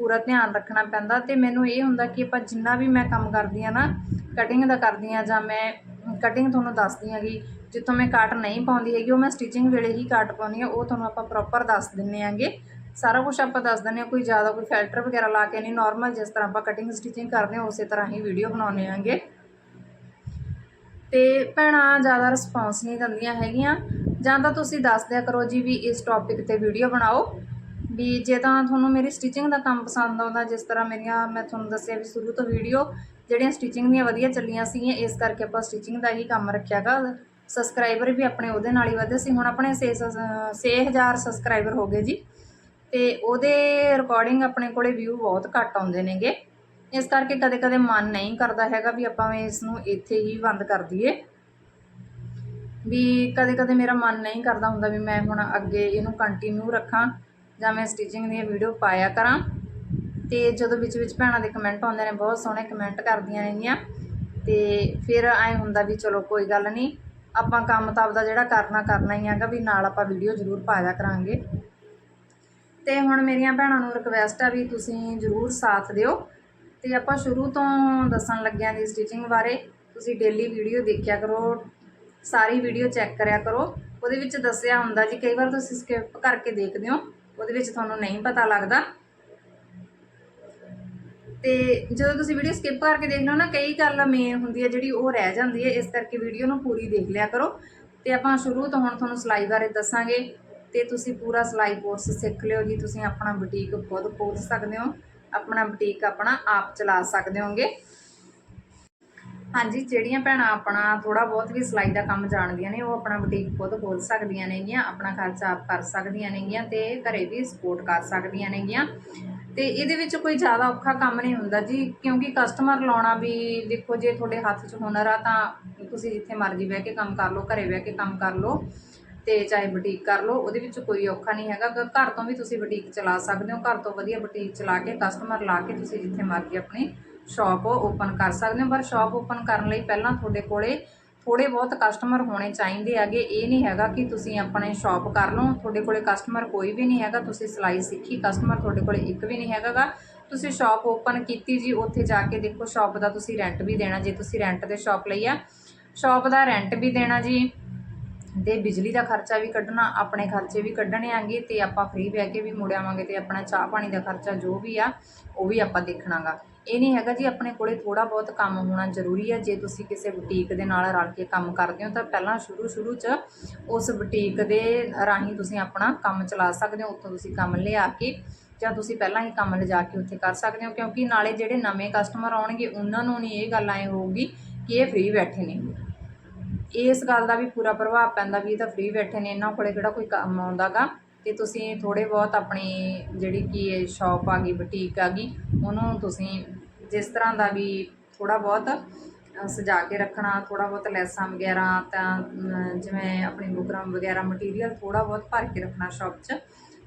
ਪੂਰਾ ਧਿਆਨ ਰੱਖਣਾ ਪੈਂਦਾ ਤੇ ਮੈਨੂੰ ਇਹ ਹੁੰਦਾ ਕਿ ਆਪਾਂ ਜਿੰਨਾ ਵੀ ਮੈਂ ਕੰਮ ਕਰਦੀ ਆ ਨਾ ਕਟਿੰਗ ਦਾ ਕਰਦੀ ਆ ਜਾਂ ਮੈਂ ਕਟਿੰਗ ਤੁਹਾਨੂੰ ਦੱਸਦੀ ਆਂਗੀ ਜਿੱਥੋਂ ਮੈਂ ਕੱਟ ਨਹੀਂ ਪਾਉਂਦੀ ਹੈਗੀ, ਉਹ ਮੈਂ ਸਟਿਚਿੰਗ ਵੇਲੇ ਹੀ ਕੱਟ ਪਾਉਂਦੀ ਆ ਉਹ ਤੁਹਾਨੂੰ ਆਪਾਂ ਪ੍ਰੋਪਰ ਦੱਸ ਦਿੰਨੇ ਆਂਗੇ ਸਾਰਾ ਕੁਝ ਆਪਾਂ ਦੱਸ ਦਿੰਨੇ ਆ ਕੋਈ ਜ਼ਿਆਦਾ ਕੋਈ ਫਿਲਟਰ ਵਗੈਰਾ ਲਾ ਕੇ ਨਹੀਂ ਨਾਰਮਲ ਜਿਸ ਤਰ੍ਹਾਂ ਆਪਾਂ ਕਟਿੰਗ ਸਟਿਚਿੰਗ ਕਰਦੇ ਹਾਂ, ਉਸੇ ਤਰ੍ਹਾਂ ਹੀ ਵੀਡੀਓ ਬਣਾਉਂਦੇ ਆਂਗੇ ਤੇ ਭੈਣਾਂ ਜ਼ਿਆਦਾ ਰਿਸਪੌਂਸ ਨਹੀਂ ਦਿੰਦੀਆਂ ਹੈਗੀਆਂ। ਜਾਂ ਤਾਂ ਤੁਸੀਂ ਦੱਸ ਦਿਆ ਕਰੋ ਜੀ ਵੀ ਇਸ ਟੌਪਿਕ ਤੇ ਵੀਡੀਓ ਬਣਾਓ। ਵੀ ਜੇ ਤਾਂ ਤੁਹਾਨੂੰ ਮੇਰੀ ਸਟਿਚਿੰਗ ਦਾ ਕੰਮ ਪਸੰਦ ਆਉਂਦਾ, ਜਿਸ ਤਰ੍ਹਾਂ ਮੇਰੀਆਂ, ਮੈਂ ਤੁਹਾਨੂੰ ਦੱਸਿਆ ਵੀ ਸ਼ੁਰੂ ਤੋਂ ਵੀਡੀਓ ਜਿਹੜੀਆਂ ਸਟਿਚਿੰਗ ਦੀਆਂ ਵਧੀਆ ਚੱਲੀਆਂ ਸੀਗੀਆਂ, ਇਸ ਕਰਕੇ ਆਪਾਂ ਸਟਿਚਿੰਗ ਦਾ ਹੀ ਕੰਮ ਰੱਖਿਆਗਾ। ਸਬਸਕ੍ਰਾਈਬਰ ਵੀ ਆਪਣੇ ਉਹਦੇ ਨਾਲ ਹੀ ਵਧੇ ਸੀ, ਹੁਣ ਆਪਣੇ 6 6000 ਸਬਸਕ੍ਰਾਈਬਰ ਹੋ ਗਏ ਜੀ। ਤੇ ਉਹਦੇ ਰਿਕਾਰਡਿੰਗ ਆਪਣੇ ਕੋਲੇ ਵਿਊ ਬਹੁਤ ਘੱਟ ਆਉਂਦੇ ਨੇਗੇ। ਇਸ ਕਰਕੇ ਕਦੇ-ਕਦੇ ਮਨ ਨਹੀਂ ਕਰਦਾ ਹੈਗਾ ਵੀ ਆਪਾਂ ਇਸ ਨੂੰ ਇੱਥੇ ਹੀ ਬੰਦ ਕਰ ਦਈਏ। ਵੀ ਕਦੇ-ਕਦੇ ਮੇਰਾ ਮਨ ਨਹੀਂ ਕਰਦਾ ਹੁੰਦਾ ਵੀ ਮੈਂ ਹੁਣ ਅੱਗੇ ਇਹਨੂੰ ਕੰਟੀਨਿਊ ਰੱਖਾਂ। ਜਾਂ ਮੈਂ ਸਟਿਚਿੰਗ ਦੀਆਂ ਵੀਡੀਓ ਪਾਇਆ ਕਰਾਂ। ਤੇ ਜਦੋਂ ਵਿੱਚ ਵਿੱਚ ਭੈਣਾਂ ਦੇ ਕਮੈਂਟ ਆਉਂਦੇ ਨੇ, ਬਹੁਤ ਸੋਹਣੇ ਕਮੈਂਟ ਕਰਦੀਆਂ ਨੇਗੀਆਂ। ਤੇ ਫਿਰ ਐ ਹੁੰਦਾ ਵੀ ਚਲੋ ਕੋਈ ਗੱਲ ਨਹੀਂ, ਆਪਾਂ ਕੰਮ ਤਾਂ ਆਪਦਾ ਜਿਹੜਾ ਕਰਨਾ ਕਰਨਾ ਹੀ ਹੈਗਾ ਵੀ ਨਾਲ ਆਪਾਂ ਵੀਡੀਓ ਜ਼ਰੂਰ ਪਾਇਆ ਕਰਾਂਗੇ। ਤੇ ਹੁਣ ਮੇਰੀਆਂ ਭੈਣਾਂ ਨੂੰ ਰਿਕਵੈਸਟ ਆ ਵੀ ਤੁਸੀਂ ਜ਼ਰੂਰ ਸਾਥ ਦਿਓ। ਤੇ ਆਪਾਂ ਸ਼ੁਰੂ ਤੋਂ ਦੱਸਣ ਲੱਗਿਆਂ ਦੀ ਸਟਿਚਿੰਗ ਬਾਰੇ, ਤੁਸੀਂ ਡੇਲੀ ਵੀਡੀਓ ਦੇਖਿਆ ਕਰੋ, ਸਾਰੀ ਵੀਡੀਓ ਚੈੱਕ ਕਰਿਆ ਕਰੋ। ਉਹਦੇ ਵਿੱਚ ਦੱਸਿਆ ਹੁੰਦਾ ਜੀ, ਕਈ ਵਾਰ ਤੁਸੀਂ ਸਕਿਪ ਕਰਕੇ ਦੇਖਦੇ ਹੋ। ਉਹਦੇ ਵਿੱਚ ਤੁਹਾਨੂੰ ਨਹੀਂ ਪਤਾ ਲੱਗਦਾ। ਤੇ ਜਦੋਂ ਤੁਸੀਂ ਵੀਡੀਓ ਸਕਿਪ ਕਰਕੇ ਦੇਖਦੇ ਹੋ ਨਾ, ਕਈ ਗੱਲ ਮੇਨ ਹੁੰਦੀ ਹੈ ਜਿਹੜੀ ਉਹ ਰਹਿ ਜਾਂਦੀ ਹੈ। ਇਸ ਕਰਕੇ ਵੀਡੀਓ ਨੂੰ ਪੂਰੀ ਦੇਖ ਲਿਆ ਕਰੋ। ਤੇ ਆਪਾਂ ਸ਼ੁਰੂ ਤੋਂ ਹੁਣ ਤੁਹਾਨੂੰ ਸਿਲਾਈ ਬਾਰੇ ਦੱਸਾਂਗੇ। ਤੇ ਤੁਸੀਂ ਪੂਰਾ ਸਿਲਾਈ ਕੋਰਸ ਸਿੱਖ ਲਿਓ ਜੀ। ਤੁਸੀਂ ਆਪਣਾ ਬੁਟੀਕ ਖੁਦ ਖੋਲ ਸਕਦੇ ਹੋ। ਆਪਣਾ ਬੁਟੀਕ ਆਪਣਾ ਆਪ ਚਲਾ ਸਕਦੇ ਹੋਗੇ। ਹਾਂਜੀ, ਜਿਹੜੀਆਂ ਭੈਣਾਂ ਆਪਣਾ ਥੋੜਾ ਬਹੁਤ ਵੀ ਸਿਲਾਈ ਦਾ ਕੰਮ ਜਾਣਦੀਆਂ ਨੇ, ਉਹ ਆਪਣਾ ਬੁਟੀਕ ਖੁਦ ਖੋਲ ਸਕਦੀਆਂ ਨੇਗੀਆਂ, ਆਪਣਾ ਖਰਚਾ ਆਪ ਕਰ ਸਕਦੀਆਂ ਨੇਗੀਆਂ ਤੇ ਘਰੇ ਵੀ ਸਪੋਰਟ ਕਰ ਸਕਦੀਆਂ ਨੇਗੀਆਂ। ਤੇ ਇਹਦੇ ਵਿੱਚ ਕੋਈ ਜ਼ਿਆਦਾ ਔਖਾ ਕੰਮ ਨਹੀਂ ਹੁੰਦਾ ਜੀ, ਕਿਉਂਕਿ ਕਸਟਮਰ ਲਾਉਣਾ ਵੀ ਦੇਖੋ ਜੇ ਤੁਹਾਡੇ ਹੱਥ 'ਚ ਹੁਨਰ ਆ ਤਾਂ ਤੁਸੀਂ ਜਿੱਥੇ ਮਰਜ਼ੀ ਬਹਿ ਕੇ ਕੰਮ ਕਰ ਲਓ, ਘਰੇ ਬਹਿ ਕੇ ਕੰਮ ਕਰ ਲਓ ਤੇ ਚਾਹੇ ਬੁਟੀਕ ਕਰ ਲਓ, ਉਹਦੇ ਵਿੱਚ ਕੋਈ ਔਖਾ ਨਹੀਂ ਹੈਗਾ। ਘਰ ਤੋਂ ਵੀ ਤੁਸੀਂ ਬੁਟੀਕ ਚਲਾ ਸਕਦੇ ਹੋ, ਘਰ ਤੋਂ ਵਧੀਆ ਬੁਟੀਕ ਚਲਾ ਕੇ ਕਸਟਮਰ ਲਾ ਕੇ ਤੁਸੀਂ ਜਿੱਥੇ ਮਰਜ਼ੀ ਆਪਣੀ ਸ਼ਾਪ ਓਪਨ ਕਰ ਸਕਦੇ ਹੋ, ਪਰ ਸ਼ਾਪ ਓਪਨ ਕਰਨ ਲਈ ਪਹਿਲਾਂ ਤੁਹਾਡੇ ਕੋਲੇ ਥੋੜੇ ਬਹੁਤ ਕਸਟਮਰ ਹੋਣੇ ਚਾਹੀਦੇ ਹੈਗੇ। ਇਹ ਨਹੀਂ ਹੈਗਾ ਕਿ ਤੁਸੀਂ ਆਪਣੇ ਸ਼ਾਪ ਕਰ ਲਓ, ਤੁਹਾਡੇ ਕੋਲੇ ਕਸਟਮਰ ਕੋਈ ਵੀ ਨਹੀਂ ਹੈਗਾ, ਤੁਸੀਂ ਸਿਲਾਈ ਸਿੱਖੀ ਕਸਟਮਰ ਤੁਹਾਡੇ ਕੋਲੇ ਇੱਕ ਵੀ ਨਹੀਂ ਹੈਗਾਗਾ। ਤੁਸੀਂ ਸ਼ਾਪ ਓਪਨ ਕੀਤੀ ਜੀ, ਉੱਥੇ ਜਾ ਕੇ ਦੇਖੋ ਸ਼ਾਪ ਦਾ ਤੁਸੀਂ ਰੈਂਟ ਵੀ ਦੇਣਾ, ਜੇ ਤੁਸੀਂ ਰੈਂਟ ਤੇ ਸ਼ਾਪ ਲਈ ਆ ਸ਼ਾਪ ਦਾ ਰੈਂਟ ਵੀ ਦੇਣਾ ਜੀ। ਅਤੇ ਬਿਜਲੀ ਦਾ ਖਰਚਾ ਵੀ ਕੱਢਣਾ, ਆਪਣੇ ਖਰਚੇ ਵੀ ਕੱਢਣੇ ਆਗੇ ਅਤੇ ਆਪਾਂ ਫ੍ਰੀ ਬਹਿ ਕੇ ਵੀ ਮੁੜ ਆਵਾਂਗੇ ਤੇ ਆਪਣਾ ਚਾਹ ਪਾਣੀ ਦਾ ਖਰਚਾ ਜੋ ਵੀ ਆ, ਉਹ ਵੀ ਆਪਾਂ ਦੇਖਣਾ ਗਾ ਇਹ ਨਹੀਂ ਹੈਗਾ ਜੀ ਆਪਣੇ ਕੋਲੇ ਥੋੜ੍ਹਾ ਬਹੁਤ ਕੰਮ ਹੋਣਾ ਜ਼ਰੂਰੀ ਹੈ ਜੇ ਤੁਸੀਂ ਕਿਸੇ ਬੁਟੀਕ ਦੇ ਨਾਲ ਰਲ ਕੇ ਕੰਮ ਕਰਦੇ ਹੋ ਤਾਂ ਪਹਿਲਾਂ ਸ਼ੁਰੂ ਸ਼ੁਰੂ 'ਚ ਉਸ ਬੁਟੀਕ ਦੇ ਰਾਹੀਂ ਤੁਸੀਂ ਆਪਣਾ ਕੰਮ ਚਲਾ ਸਕਦੇ ਹੋ, ਉੱਥੋਂ ਤੁਸੀਂ ਕੰਮ ਲਿਆ ਕੇ ਜਾਂ ਤੁਸੀਂ ਪਹਿਲਾਂ ਹੀ ਕੰਮ ਲਿਜਾ ਕੇ ਉੱਥੇ ਕਰ ਸਕਦੇ ਹੋ। ਕਿਉਂਕਿ ਨਾਲੇ ਜਿਹੜੇ ਨਵੇਂ ਕਸਟਮਰ ਆਉਣਗੇ, ਉਹਨਾਂ ਨੂੰ ਨਹੀਂ ਇਹ ਗੱਲ ਐ ਹੋਊਗੀ ਕਿ ਇਹ ਫ੍ਰੀ ਬੈਠੇ ਨੇ। ਇਸ ਗੱਲ ਦਾ ਵੀ ਪੂਰਾ ਪ੍ਰਭਾਵ ਪੈਂਦਾ ਵੀ ਇਹ ਤਾਂ ਫ੍ਰੀ ਬੈਠੇ ਨੇ, ਇਹਨਾਂ ਕੋਲੇ ਕਿਹੜਾ ਕੋਈ ਕੰਮ ਆਉਂਦਾਗਾ। ਤੇ ਤੁਸੀਂ ਥੋੜੇ ਬਹੁਤ ਆਪਣੀ ਜਿਹੜੀ ਕਿ ਸ਼ਾਪ ਆ ਗਈ ਬੁਟੀਕ ਆ ਗਈ, ਉਹਨੂੰ ਤੁਸੀਂ ਜਿਸ ਤਰ੍ਹਾਂ ਦਾ ਵੀ ਥੋੜਾ ਬਹੁਤ ਸਜਾ ਕੇ ਰੱਖਣਾ ਥੋੜਾ ਬਹੁਤ ਲੈਸਾਂ ਵਗੈਰਾ ਤਾਂ ਜਿਵੇਂ ਆਪਣੀ ਬੁਕਰਮ ਵਗੈਰਾ ਮਟੀਰੀਅਲ ਥੋੜਾ ਬਹੁਤ ਭਰ ਕੇ ਰੱਖਣਾ ਸ਼ਾਪ 'ਚ।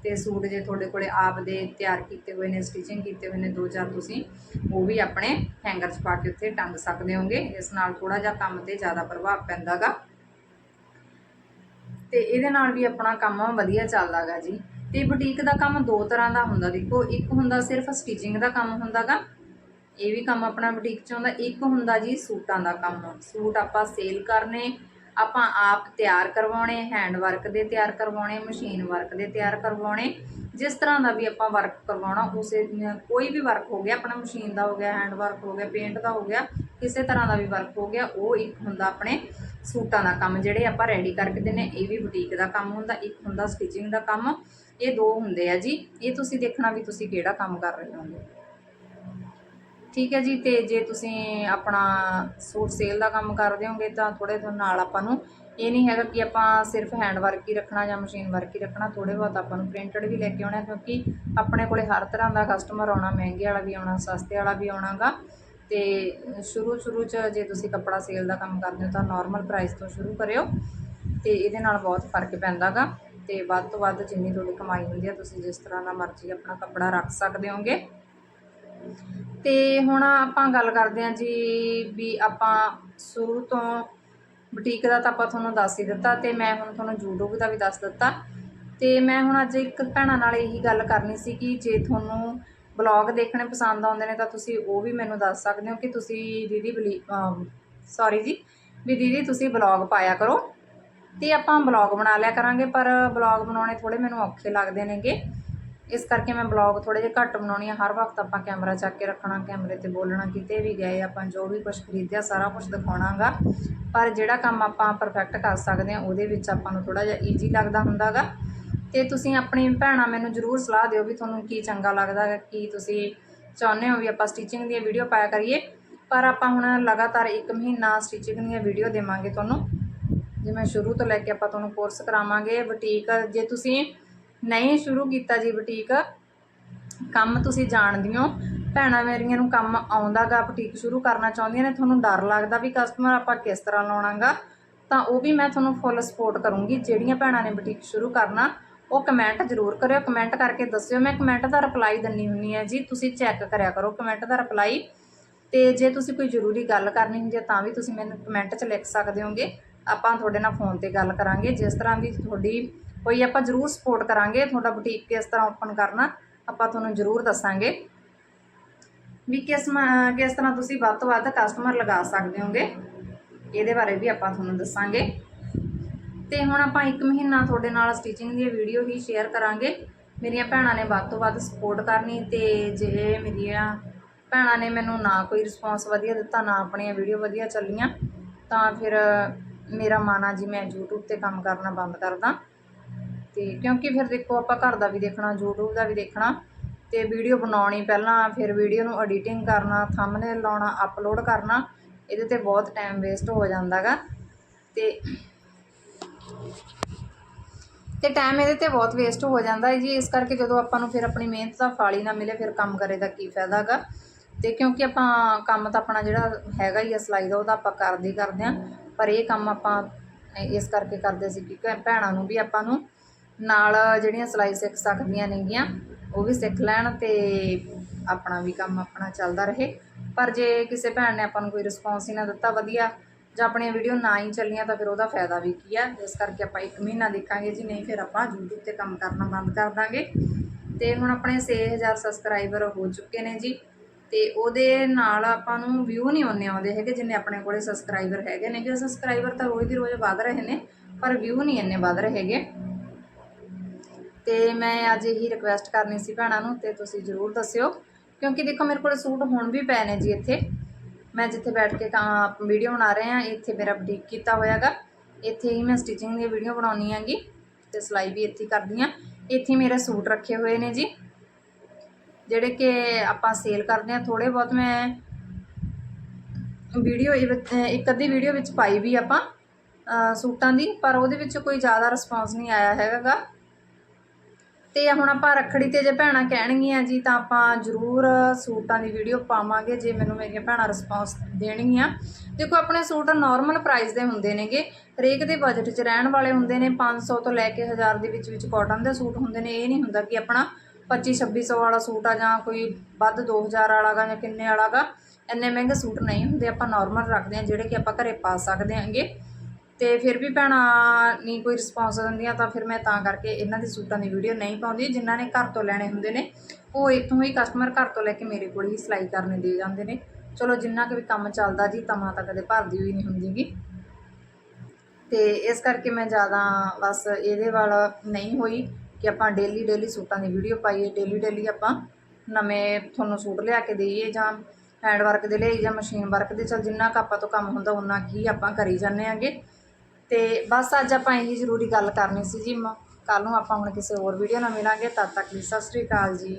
ਤੇ ਸੂਟ ਜੇ ਤੁਹਾਡੇ ਕੋਲੇ ਆਪ ਦੇ ਤਿਆਰ ਕੀਤੇ ਹੋਏ ਨੇ ਸਟਿਚਿੰਗ ਕੀਤੇ ਹੋਏ ਨੇ, ਦੋ ਚਾਰ ਤੁਸੀਂ, ਉਹ ਵੀ ਆਪਣੇ ਹੈਂਗਰ 'ਚ ਪਾ ਕੇ ਉੱਥੇ ਟੰਗ ਸਕਦੇ ਹੋਗੇ। ਇਸ ਨਾਲ ਥੋੜਾ ਜਿਹਾ ਕੰਮ ਤੇ ਜ਼ਿਆਦਾ ਪ੍ਰਭਾਵ ਪੈਂਦਾਗਾ। ਤੇ ਇਹਦੇ ਨਾਲ ਵੀ ਆਪਣਾ ਕੰਮ ਵਧੀਆ ਚੱਲਦਾਗਾ ਜੀ। ਤੇ ਬੁਟੀਕ ਦਾ ਕੰਮ ਦੋ ਤਰ੍ਹਾਂ ਦਾ ਹੁੰਦਾ। ਦੇਖੋ, ਇੱਕ ਹੁੰਦਾ ਸਿਰਫ ਸਟਿਚਿੰਗ ਦਾ ਕੰਮ ਹੁੰਦਾਗਾ। ਇਹ ਵੀ ਕੰਮ ਆਪਣਾ ਬੁਟੀਕ 'ਚ ਹੁੰਦਾ ਇੱਕ ਹੁੰਦਾ ਜੀ ਸੂਟਾਂ ਦਾ ਕੰਮ। ਸੂਟ ਆਪਾਂ ਸੇਲ ਕਰਨੇ ਆਪਾਂ ਆਪ ਤਿਆਰ ਕਰਵਾਉਣੇ ਹੈਂਡ ਵਰਕ ਦੇ ਤਿਆਰ ਕਰਵਾਉਣੇ ਮਸ਼ੀਨ ਵਰਕ ਦੇ ਤਿਆਰ ਕਰਵਾਉਣੇ। ਜਿਸ ਤਰ੍ਹਾਂ ਦਾ ਵੀ ਆਪਾਂ ਵਰਕ ਕਰਵਾਉਣਾ, ਉਸੇ, ਕੋਈ ਵੀ ਵਰਕ ਹੋ ਗਿਆ, ਆਪਣਾ ਮਸ਼ੀਨ ਦਾ ਹੋ ਗਿਆ ਹੈਂਡ ਵਰਕ ਹੋ ਗਿਆ ਪੇਂਟ ਦਾ ਹੋ ਗਿਆ, ਕਿਸੇ ਤਰ੍ਹਾਂ ਦਾ ਵੀ ਵਰਕ ਹੋ ਗਿਆ, ਉਹ ਇੱਕ ਹੁੰਦਾ ਆਪਣੇ ਸੂਟਾਂ ਦਾ ਕੰਮ, ਜਿਹੜੇ ਆਪਾਂ ਰੈਡੀ ਕਰਕੇ ਦਿੰਨੇ ਇਹ ਵੀ ਬੁਟੀਕ ਦਾ ਕੰਮ ਹੁੰਦਾ, ਇੱਕ ਹੁੰਦਾ ਸਟਿਚਿੰਗ ਦਾ ਕੰਮ। ਇਹ ਦੋ ਹੁੰਦੇ ਆ ਜੀ। ਇਹ ਤੁਸੀਂ ਦੇਖਣਾ ਵੀ ਤੁਸੀਂ ਕਿਹੜਾ ਕੰਮ ਕਰ ਰਹੇ ਹੋ ਠੀਕ ਹੈ ਜੀ, ਤੇ ਜੇ ਤੁਸੀਂ ਆਪਣਾ ਸੂਟ ਸੇਲ ਦਾ ਕੰਮ ਕਰਦੇ ਹੋਗੇ ਤਾਂ ਥੋੜੇ ਤੋਂ ਨਾਲ ਆਪਾਂ ਨੂੰ ਇਹ ਨਹੀਂ ਹੈਗਾ ਕਿ ਆਪਾਂ ਸਿਰਫ ਹੈਂਡ ਵਰਕ ਹੀ ਰੱਖਣਾ ਜਾਂ ਮਸ਼ੀਨ ਵਰਕ ਹੀ ਰੱਖਣਾ ਥੋੜੇ ਬਹੁਤ ਆਪਾਂ ਨੂੰ ਪ੍ਰਿੰਟਡ ਵੀ ਲੈ ਕੇ ਆਉਣਾ, ਕਿਉਂਕਿ ਆਪਣੇ ਕੋਲੇ ਹਰ ਤਰ੍ਹਾਂ ਦਾ ਕਸਟਮਰ ਆਉਣਾ, ਮਹਿੰਗੇ ਵਾਲਾ ਵੀ ਆਉਣਾ, ਸਸਤੇ ਵਾਲਾ ਵੀ ਆਉਣਾਗਾ। ਤੇ ਸ਼ੁਰੂ ਸ਼ੁਰੂ ਚ ਜੇ ਤੁਸੀਂ ਕੱਪੜਾ ਸੇਲ ਦਾ ਕੰਮ ਕਰਦੇ ਹੋ ਤਾਂ ਨਾਰਮਲ ਪ੍ਰਾਈਸ ਤੋਂ ਸ਼ੁਰੂ ਕਰਿਓ, ਤੇ ਇਹਦੇ ਨਾਲ ਬਹੁਤ ਫ਼ਰਕ ਪੈਂਦਾਗਾ। ਤੇ ਵੱਧ ਤੋਂ ਵੱਧ ਜਿੰਨੀ ਤੁਹਾਡੀ ਕਮਾਈ ਹੁੰਦੀ ਹੈ ਤੁਸੀਂ ਜਿਸ ਤਰ੍ਹਾਂ ਦਾ ਮਰਜ਼ੀ ਆਪਣਾ ਕੱਪੜਾ ਰੱਖ ਸਕਦੇ ਹੋਗੇ। ਤੇ ਹੁਣ ਆਪਾਂ ਗੱਲ ਕਰਦੇ ਹਾਂ ਜੀ ਵੀ ਆਪਾਂ ਸ਼ੁਰੂ ਤੋਂ ਬੁਟੀਕ ਦਾ ਤਾਂ ਆਪਾਂ ਤੁਹਾਨੂੰ ਦੱਸ ਹੀ ਦਿੱਤਾ ਤੇ ਮੈਂ ਹੁਣ ਤੁਹਾਨੂੰ ਯੂਟਿਊਬ ਦਾ ਵੀ ਦੱਸ ਦਿੱਤਾ। ਤੇ ਮੈਂ ਹੁਣ ਅੱਜ ਇੱਕ ਭੈਣਾਂ ਨਾਲ ਇਹੀ ਗੱਲ ਕਰਨੀ ਸੀ ਕਿ ਜੇ ਤੁਹਾਨੂੰ ਬਲੌਗ ਦੇਖਣੇ ਪਸੰਦ ਆਉਂਦੇ ਨੇ ਤਾਂ ਤੁਸੀਂ ਉਹ ਵੀ ਮੈਨੂੰ ਦੱਸ ਸਕਦੇ ਹੋ ਕਿ ਤੁਸੀਂ ਦੀਦੀ ਬਲੀ ਸੌਰੀ ਜੀ, ਵੀ ਦੀਦੀ ਤੁਸੀਂ ਬਲੌਗ ਪਾਇਆ ਕਰੋ। ਤੇ ਆਪਾਂ ਬਲੌਗ ਬਣਾ ਲਿਆ ਕਰਾਂਗੇ ਪਰ ਬਲੌਗ ਬਣਾਉਣੇ ਥੋੜੇ ਮੈਨੂੰ ਔਖੇ ਲੱਗਦੇ ਨੇਗੇ। ਇਸ ਕਰਕੇ ਮੈਂ ਬਲੌਗ ਥੋੜ੍ਹੇ ਜਿਹੇ ਘੱਟ ਬਣਾਉਣੀ ਆ। ਹਰ ਵਕਤ ਆਪਾਂ ਕੈਮਰਾ ਚੱਕ ਕੇ ਰੱਖਣਾ ਕੈਮਰੇ ਤੇ ਬੋਲਣਾ, ਕਿਤੇ ਵੀ ਗਏ ਆਪਾਂ ਜੋ ਵੀ ਕੁਝ ਖਰੀਦਿਆ, ਸਾਰਾ ਕੁਝ ਦਿਖਾਉਣਾਗਾ। ਪਰ ਜਿਹੜਾ ਕੰਮ ਆਪਾਂ ਪਰਫੈਕਟ ਕਰ ਸਕਦੇ ਆ, ਉਹਦੇ ਵਿੱਚ ਆਪਾਂ ਨੂੰ ਥੋੜ੍ਹਾ ਜਿਹਾ ਈਜ਼ੀ ਲੱਗਦਾ ਹੁੰਦਾਗਾ। ਤੇ ਤੁਸੀਂ ਆਪਣੀ ਭੈਣਾਂ ਮੈਨੂੰ ਜਰੂਰ ਸਲਾਹ ਦਿਓ ਵੀ ਤੁਹਾਨੂੰ ਕੀ ਚੰਗਾ ਲੱਗਦਾ ਹੈ ਕੀ ਤੁਸੀਂ ਚਾਹੁੰਦੇ ਹੋ ਵੀ ਆਪਾਂ ਸਟਿਚਿੰਗ ਦੀਆਂ ਵੀਡੀਓ ਪਾਇਆ ਕਰੀਏ। ਪਰ ਆਪਾਂ ਹੁਣ ਲਗਾਤਾਰ 1 ਮਹੀਨਾ ਸਟਿਚਿੰਗ ਦੀਆਂ ਵੀਡੀਓ ਦੇਵਾਂਗੇ ਤੁਹਾਨੂੰ। ਜਿਵੇਂ ਸ਼ੁਰੂ ਤੋਂ ਲੈ ਕੇ ਆਪਾਂ ਤੁਹਾਨੂੰ ਕੋਰਸ ਕਰਾਵਾਂਗੇ ਬੁਟੀਕ ਜੇ ਤੁਸੀਂ ਨਹੀਂ ਸ਼ੁਰੂ ਕੀਤਾ ਜੀ ਬੁਟੀਕ। ਕੰਮ ਤੁਸੀਂ ਜਾਣਦੇ ਹੋ। ਭੈਣਾਂ ਮੇਰੀਆਂ ਨੂੰ ਕੰਮ ਆਉਂਦਾਗਾ, ਬੁਟੀਕ ਸ਼ੁਰੂ ਕਰਨਾ ਚਾਹੁੰਦੀਆਂ ਨੇ। ਤੁਹਾਨੂੰ ਡਰ ਲੱਗਦਾ ਵੀ ਕਸਟਮਰ ਆਪਾਂ ਕਿਸ ਤਰ੍ਹਾਂ ਲਾਉਣਾਗਾ। ਤਾਂ ਉਹ ਵੀ ਮੈਂ ਤੁਹਾਨੂੰ ਫੁੱਲ ਸਪੋਰਟ ਕਰੂੰਗੀ। ਜਿਹੜੀਆਂ ਭੈਣਾਂ ਨੇ ਬੁਟੀਕ ਸ਼ੁਰੂ ਕਰਨਾ, ਉਹ ਕਮੈਂਟ ਜ਼ਰੂਰ ਕਰਿਓ। ਕਮੈਂਟ ਕਰਕੇ ਦੱਸਿਓ। ਮੈਂ ਕਮੈਂਟ ਦਾ ਰਿਪਲਾਈ ਦਿੰਨੀ ਹੁੰਨੀ ਹੈ ਜੀ। ਤੁਸੀਂ ਚੈੱਕ ਕਰਿਆ ਕਰੋ ਕਮੈਂਟ ਦਾ ਰਿਪਲਾਈ ਤੇ ਜੇ ਤੁਸੀਂ ਕੋਈ ਜ਼ਰੂਰੀ ਗੱਲ ਕਰਨੀ ਹੁੰਦੀ ਹੈ, ਤਾਂ ਵੀ ਤੁਸੀਂ ਮੈਨੂੰ ਕਮੈਂਟ 'ਚ ਲਿਖ ਸਕਦੇ ਹੋਗੇ। ਆਪਾਂ ਤੁਹਾਡੇ ਨਾਲ ਫੋਨ ਤੇ ਗੱਲ ਕਰਾਂਗੇ। ਜਿਸ ਤਰ੍ਹਾਂ ਵੀ ਤੁਹਾਡੀ ਕੋਈ ਆਪਾਂ ਜ਼ਰੂਰ ਸਪੋਰਟ ਕਰਾਂਗੇ, ਤੁਹਾਡਾ ਬੁਟੀਕ ਕਿਸ ਤਰ੍ਹਾਂ ਓਪਨ ਕਰਨਾ, ਆਪਾਂ ਤੁਹਾਨੂੰ ਜ਼ਰੂਰ ਦੱਸਾਂਗੇ। ਵੀ ਕਿਸ ਕਿਸ ਤਰ੍ਹਾਂ ਤੁਸੀਂ ਵੱਧ ਤੋਂ ਵੱਧ ਕਸਟਮਰ ਲਗਾ ਸਕਦੇ ਹੋਗੇ, ਇਹਦੇ ਬਾਰੇ ਵੀ ਆਪਾਂ ਤੁਹਾਨੂੰ ਦੱਸਾਂਗੇ। ਤੇ ਹੁਣ ਆਪਾਂ ਇੱਕ ਮਹੀਨਾ ਤੁਹਾਡੇ ਨਾਲ ਸਟਿਚਿੰਗ ਦੀ ਵੀਡੀਓ ਹੀ ਸ਼ੇਅਰ ਕਰਾਂਗੇ। ਮੇਰੀਆਂ ਭੈਣਾਂ ਨੇ ਵੱਧ ਤੋਂ ਵੱਧ ਸਪੋਰਟ ਕਰਨੀ ਤੇ ਜੇ ਮੇਰੀਆਂ ਭੈਣਾਂ ਨੇ ਮੈਨੂੰ ਨਾ ਕੋਈ ਰਿਸਪੌਂਸ ਵਧੀਆ ਦਿੱਤਾ, ਨਾ ਆਪਣੀਆਂ ਵੀਡੀਓ ਵਧੀਆ ਚੱਲੀਆਂ, ਤਾਂ ਫਿਰ ਮੇਰਾ ਮਨ ਆ ਜੀ ਮੈਂ YouTube ਤੇ ਕੰਮ ਕਰਨਾ ਬੰਦ ਕਰਦਾ। ਤੇ ਕਿਉਂਕਿ ਫਿਰ ਦੇਖੋ ਆਪਾਂ ਘਰ ਦਾ ਵੀ ਦੇਖਣਾ, YouTube ਦਾ ਵੀ ਦੇਖਣਾ ਤੇ ਵੀਡੀਓ ਬਣਾਉਣੀ ਪਹਿਲਾਂ, ਫਿਰ ਵੀਡੀਓ ਨੂੰ ਐਡੀਟਿੰਗ ਕਰਨਾ ਥੰਬਨੇਲ ਲਾਉਣਾ ਅਪਲੋਡ ਕਰਨਾ, ਇਹਦੇ ਤੇ ਬਹੁਤ ਟਾਈਮ ਵੇਸਟ ਹੋ ਜਾਂਦਾਗਾ ਤੇ ਤੇ ਟਾਈਮ ਇਹਦੇ ਤੇ ਬਹੁਤ ਵੇਸਟ ਹੋ ਜਾਂਦਾ ਹੈ ਜੀ, ਇਸ ਕਰਕੇ ਜਦੋਂ ਆਪਾਂ ਨੂੰ ਫਿਰ ਆਪਣੀ ਮਿਹਨਤ ਦਾ ਫਲ ਹੀ ਨਾ ਮਿਲੇ, ਫਿਰ ਕੰਮ ਕਰੇ ਦਾ ਕੀ ਫਾਇਦਾ ਹੈਗਾ ਤੇ ਕਿਉਂਕਿ ਆਪਾਂ ਕੰਮ ਤਾਂ ਆਪਣਾ ਜਿਹੜਾ ਹੈਗਾ ਹੀ ਆ, ਸਿਲਾਈ ਦਾ ਉਹਦਾ ਆਪਾਂ ਕਰਦੇ ਹੀ ਕਰਦੇ ਆਂ ਪਰ ਇਹ ਕੰਮ ਆਪਾਂ ਇਸ ਕਰਕੇ ਕਰਦੇ ਸੀ ਕਿ ਭੈਣਾਂ ਨੂੰ ਵੀ ਆਪਾਂ ਨੂੰ ਨਾਲ ਜਿਹੜੀਆਂ ਸਿਲਾਈ ਸਿੱਖ ਸਕਦੀਆਂ ਨੇਗੀਆਂ, ਉਹ ਵੀ ਸਿੱਖ ਲੈਣ ਤੇ ਆਪਣਾ ਵੀ ਕੰਮ ਆਪਣਾ ਚੱਲਦਾ ਰਹੇ। ਪਰ ਜੇ ਕਿਸੇ ਭੈਣ ਨੇ ਆਪਾਂ ਨੂੰ ਕੋਈ ਰਿਸਪੌਂਸ ਹੀ ਨਾ ਦਿੱਤਾ ਵਧੀਆ, ਜਾਂ ਆਪਣੀਆਂ ਵੀਡੀਓ ਨਾ ਹੀ ਚੱਲੀਆਂ, ਤਾਂ ਫਿਰ ਉਹਦਾ ਫਾਇਦਾ ਵੀ ਕੀ ਆ? ਇਸ ਕਰਕੇ ਆਪਾਂ ਇੱਕ ਮਹੀਨਾ ਦੇਖਾਂਗੇ ਜੀ, ਨਹੀਂ ਫਿਰ ਆਪਾਂ YouTube ਤੇ ਕੰਮ ਕਰਨਾ ਬੰਦ ਕਰ ਦਾਂਗੇ। ਤੇ ਹੁਣ ਆਪਣੇ 6000 ਸਬਸਕ੍ਰਾਈਬਰ ਹੋ ਚੁੱਕੇ ਨੇ ਜੀ। ਤੇ ਉਹਦੇ ਨਾਲ ਆਪਾਂ ਨੂੰ ਵਿਊ ਨਹੀਂ ਆਉਂਦੇ ਆਉਂਦੇ ਹੈਗੇ, ਜਿੰਨੇ ਆਪਣੇ ਕੋਲੇ ਸਬਸਕ੍ਰਾਈਬਰ ਹੈਗੇ ਨੇ ਕਿ ਸਬਸਕ੍ਰਾਈਬਰ ਤਾਂ ਰੋਜ਼ ਦੀ ਰੋਜ਼ ਵਧ ਰਹੇ ਨੇ, ਪਰ ਵਿਊ ਨਹੀਂ ਇੰਨੇ ਵਧ ਰਹੇ ਹੈਗੇ। ਤੇ ਮੈਂ ਅੱਜ ਇਹੀ ਰਿਕੁਐਸਟ ਕਰਨੀ ਸੀ ਭੈਣਾਂ ਨੂੰ ਤੇ ਤੁਸੀਂ ਜ਼ਰੂਰ ਦੱਸਿਓ, ਕਿਉਂਕਿ ਦੇਖੋ ਮੇਰੇ ਕੋਲ ਸੂਟ ਹੁਣ ਵੀ ਪਏ ਨੇ ਜੀ ਇੱਥੇ। ਮੈਂ ਜਿੱਥੇ ਬੈਠ ਕੇ ਕੰਮ ਵੀਡੀਓ ਬਣਾ ਰਹੇ ਆ ਇੱਥੇ ਮੇਰਾ ਬੁਟੀਕ ਕੀਤਾ ਹੋਇਆਗਾ। ਇੱਥੇ ਹੀ ਮੈਂ ਸਟਿਚਿੰਗ ਦੀ ਵੀਡੀਓ ਬਣਾਉਣੀ ਹੈਗੀ ਤੇ ਸਿਲਾਈ ਵੀ ਇੱਥੇ ਕਰਦੀ ਆ ਇੱਥੇ ਮੇਰੇ ਸੂਟ ਰੱਖੇ ਹੋਏ ਨੇ ਜੀ। ਜਿਹੜੇ ਕਿ ਆਪਾਂ ਸੇਲ ਕਰਦੇ ਆ ਥੋੜੇ ਬਹੁਤ ਮੈਂ ਵੀਡੀਓ ਇੱਕ ਅੱਧੀ ਵੀਡੀਓ ਵਿੱਚ ਪਾਈ ਵੀ ਆਪਾਂ ਸੂਟਾਂ ਦੀ, ਪਰ ਉਹਦੇ ਵਿੱਚ ਕੋਈ ਜ਼ਿਆਦਾ ਰਿਸਪੌਂਸ ਨਹੀਂ ਆਇਆ ਹੈਗਾ। ਤੇ ਹੁਣ ਆਪਾਂ ਰੱਖੜੀ ਤੇ ਜੇ ਭੈਣਾਂ ਕਹਿਣਗੀਆਂ ਜੀ ਤਾਂ ਆਪਾਂ ਜ਼ਰੂਰ ਸੂਟਾਂ ਦੀ ਵੀਡੀਓ ਪਾਵਾਂਗੇ ਜੇ ਮੈਨੂੰ ਮੇਰੀਆਂ ਭੈਣਾਂ ਰਿਸਪੌਂਸ ਦੇਣਗੀਆਂ। ਦੇਖੋ ਆਪਣੇ ਸੂਟ ਨਾਰਮਲ ਪ੍ਰਾਈਸ ਦੇ ਹੁੰਦੇ ਨੇਗੇ, ਹਰੇਕ ਦੇ ਬਜਟ 'ਚ ਰਹਿਣ ਵਾਲੇ ਹੁੰਦੇ ਨੇ 500 ਤੋਂ ਲੈ ਕੇ 1000 ਦੇ ਵਿੱਚ ਵਿੱਚ ਕਾਟਨ ਦੇ ਸੂਟ ਹੁੰਦੇ ਨੇ। ਇਹ ਨਹੀਂ ਹੁੰਦਾ ਕਿ ਆਪਣਾ 25 2600 ਵਾਲਾ ਸੂਟ ਆ ਜਾਂ ਕੋਈ ਵੱਧ 2000 ਵਾਲਾ ਗਾ ਜਾਂ ਕਿੰਨੇ ਵਾਲਾ ਗਾ। ਇੰਨੇ ਮਹਿੰਗੇ ਸੂਟ ਨਹੀਂ ਹੁੰਦੇ, ਆਪਾਂ ਨਾਰਮਲ ਰੱਖਦੇ ਹਾਂ, ਜਿਹੜੇ ਕਿ ਆਪਾਂ ਘਰੇ ਪਾ ਸਕਦੇ ਹਾਂਗੇ। ਅਤੇ ਫਿਰ ਵੀ ਭੈਣਾਂ ਨਹੀਂ ਕੋਈ ਰਿਸਪੌਂਸ ਦਿੰਦੀਆਂ, ਤਾਂ ਫਿਰ ਮੈਂ ਤਾਂ ਕਰਕੇ ਇਹਨਾਂ ਦੀ ਸੂਟਾਂ ਦੀ ਵੀਡੀਓ ਨਹੀਂ ਪਾਉਂਦੀ, ਜਿਨ੍ਹਾਂ ਨੇ ਘਰ ਤੋਂ ਲੈਣੇ ਹੁੰਦੇ ਨੇ, ਉਹ ਇੱਥੋਂ ਹੀ ਕਸਟਮਰ ਘਰ ਤੋਂ ਲੈ ਕੇ ਮੇਰੇ ਕੋਲ ਹੀ ਸਿਲਾਈ ਕਰਨੇ ਦੇ ਜਾਂਦੇ ਨੇ। ਚਲੋ, ਜਿੰਨਾ ਕੁ ਵੀ ਕੰਮ ਚੱਲਦਾ ਜੀ, ਤਮਾਂ ਤਾਂ ਕਦੇ ਭਰਦੀ ਹੋਈ ਨਹੀਂ ਹੁੰਦੀਗੀ ਤੇ ਇਸ ਕਰਕੇ ਮੈਂ ਜ਼ਿਆਦਾ ਬਸ ਇਹਦੇ ਵੱਲ ਨਹੀਂ ਹੋਈ ਕਿ ਆਪਾਂ ਡੇਲੀ ਡੇਲੀ ਸੂਟਾਂ ਦੀ ਵੀਡੀਓ ਪਾਈਏ ਡੇਲੀ ਡੇਲੀ ਆਪਾਂ ਨਵੇਂ ਤੁਹਾਨੂੰ ਸੂਟ ਲਿਆ ਕੇ ਦਈਏ ਜਾਂ ਹੈਂਡ ਵਰਕ ਦੇ ਲਈ ਜਾਂ ਮਸ਼ੀਨ ਵਰਕ ਦੇ, ਚਲ ਜਿੰਨਾ ਕੁ ਆਪਾਂ ਤੋਂ ਕੰਮ ਹੁੰਦਾ ਉਹਨਾਂ ਕੀ ਆਪਾਂ ਕਰੀ ਜਾਂਦੇ ਆਂਗੇ। ਤੇ ਬਸ ਅੱਜ ਆਪਾਂ ਇਹੀ ਜ਼ਰੂਰੀ ਗੱਲ ਕਰਨੀ ਸੀ ਜੀ ਕੱਲ ਨੂੰ ਆਪਾਂ ਹੁਣ ਕਿਸੇ ਹੋਰ ਵੀਡੀਓ ਨਾਲ ਮਿਲਾਂਗੇ। ਤਦ ਤੱਕ ਲਈ ਸਤਿ ਸ੍ਰੀ ਅਕਾਲ ਜੀ।